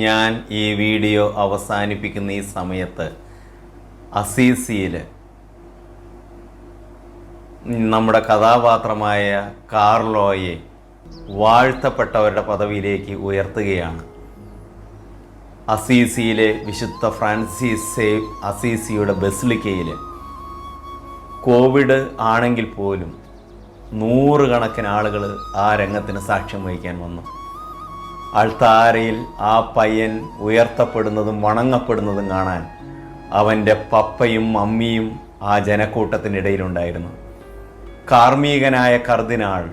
ഞാൻ ഈ വീഡിയോ അവസാനിപ്പിക്കുന്ന ഈ സമയത്ത് അസീസിയിൽ നമ്മുടെ കഥാപാത്രമായ കാർലോയെ വാഴ്ത്തപ്പെട്ടവരുടെ പദവിയിലേക്ക് ഉയർത്തുകയാണ്. അസീസിയിലെ വിശുദ്ധ ഫ്രാൻസിസ് സേവ് അസീസിയുടെ ബസിലിക്കയിൽ കോവിഡ് ആണെങ്കിൽ പോലും നൂറുകണക്കിന് ആളുകൾ ആ രംഗത്തിന് സാക്ഷ്യം വഹിക്കാൻ വന്നു. അൾത്താരയിൽ ആ പയ്യൻ ഉയർത്തപ്പെടുന്നതും വണങ്ങപ്പെടുന്നതും കാണാൻ അവന്റെ പപ്പയും അമ്മിയും ആ ജനക്കൂട്ടത്തിനിടയിലുണ്ടായിരുന്നു. കാർമ്മികനായ കർദിനാൾ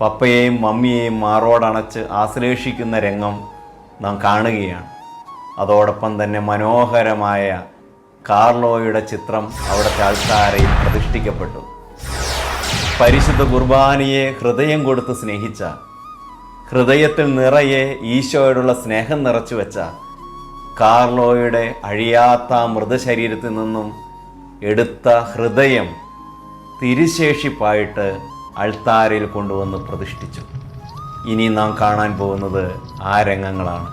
പപ്പയെയും മമ്മിയെയും മാറോടണച്ച് ആശ്ലേഷിക്കുന്ന രംഗം നാം കാണുകയാണ്. അതോടൊപ്പം തന്നെ മനോഹരമായ കാർലോയുടെ ചിത്രം അവിടുത്തെ അൾത്താരയിൽ പ്രതിഷ്ഠിക്കപ്പെട്ടു. പരിശുദ്ധ കുർബാനയെ ഹൃദയം കൊടുത്ത് സ്നേഹിച്ച ഹൃദയത്തിൽ നിറയെ ഈശോയോടുള്ള സ്നേഹം നിറച്ചു വെച്ച കാർലോയുടെ അഴിയാത്ത മൃതശരീരത്തിൽ നിന്നും എടുത്ത ഹൃദയം തിരുശേഷിപ്പായിട്ട് അൾത്താരയിൽ കൊണ്ടുവന്ന് പ്രതിഷ്ഠിച്ചു. ഇനി നാം കാണാൻ പോകുന്നത് ആ രംഗങ്ങളാണ്.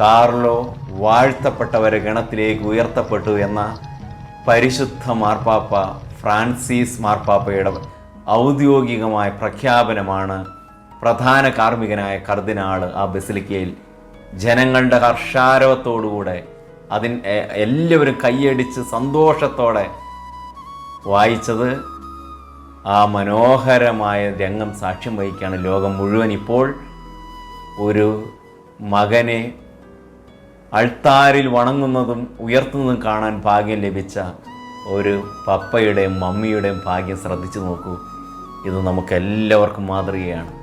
കാർലോ വാഴ്ത്തപ്പെട്ടവരെ ഗണത്തിലേക്ക് ഉയർത്തപ്പെട്ടു എന്ന പരിശുദ്ധ മാർപ്പാപ്പ ഫ്രാൻസിസ് മാർപ്പാപ്പയുടെ ഔദ്യോഗികമായ പ്രഖ്യാപനമാണ് പ്രധാന കാർമ്മികനായ കർദിനാൾ ആ ബസിലിക്കയിൽ ജനങ്ങളുടെ ഹർഷാരവത്തോടുകൂടെ അതിന് എല്ലാവരും കൈയടിച്ച് സന്തോഷത്തോടെ വായിച്ചത് ആ മനോഹരമായ രംഗം സാക്ഷ്യം വഹിക്കുകയാണ് ലോകം മുഴുവൻ ഇപ്പോൾ ഒരു മകനെ അൾത്താരിൽ വണങ്ങുന്നതും ഉയർത്തുന്നതും കാണാൻ ഭാഗ്യം ലഭിച്ച ഒരു പപ്പയുടെയും മമ്മിയുടെയും ഭാഗ്യം ശ്രദ്ധിച്ചു നോക്കൂ. ഇത് നമുക്കെല്ലാവർക്കും മാതൃകയാണ്.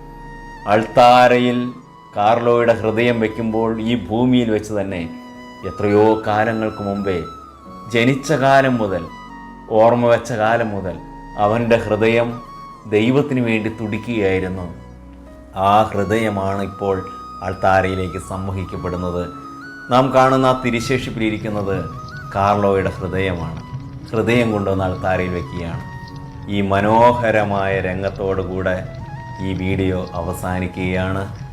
അൾത്താരയിൽ കാർലോയുടെ ഹൃദയം വയ്ക്കുമ്പോൾ ഈ ഭൂമിയിൽ വെച്ച് തന്നെ എത്രയോ കാലങ്ങൾക്ക് മുമ്പേ ജനിച്ച കാലം മുതൽ ഓർമ്മ വെച്ച കാലം മുതൽ അവന്റെ ഹൃദയം ദൈവത്തിന് വേണ്ടി തുടിക്കുകയായിരുന്നു. ആ ഹൃദയമാണ് ഇപ്പോൾ അൾത്താരയിലേക്ക് സംവഹിക്കപ്പെടുന്നത്. നാം കാണുന്ന ആ തിരിശേഷിപ്പിലിരിക്കുന്നത് കാർലോയുടെ ഹൃദയമാണ്. ഹൃദയം കൊണ്ടുവന്ന് അൾത്താരയിൽ വയ്ക്കുകയാണ് ഈ മനോഹരമായ രംഗത്തോടു കൂടെ ഈ വീഡിയോ അവസാനിക്കുകയാണ്.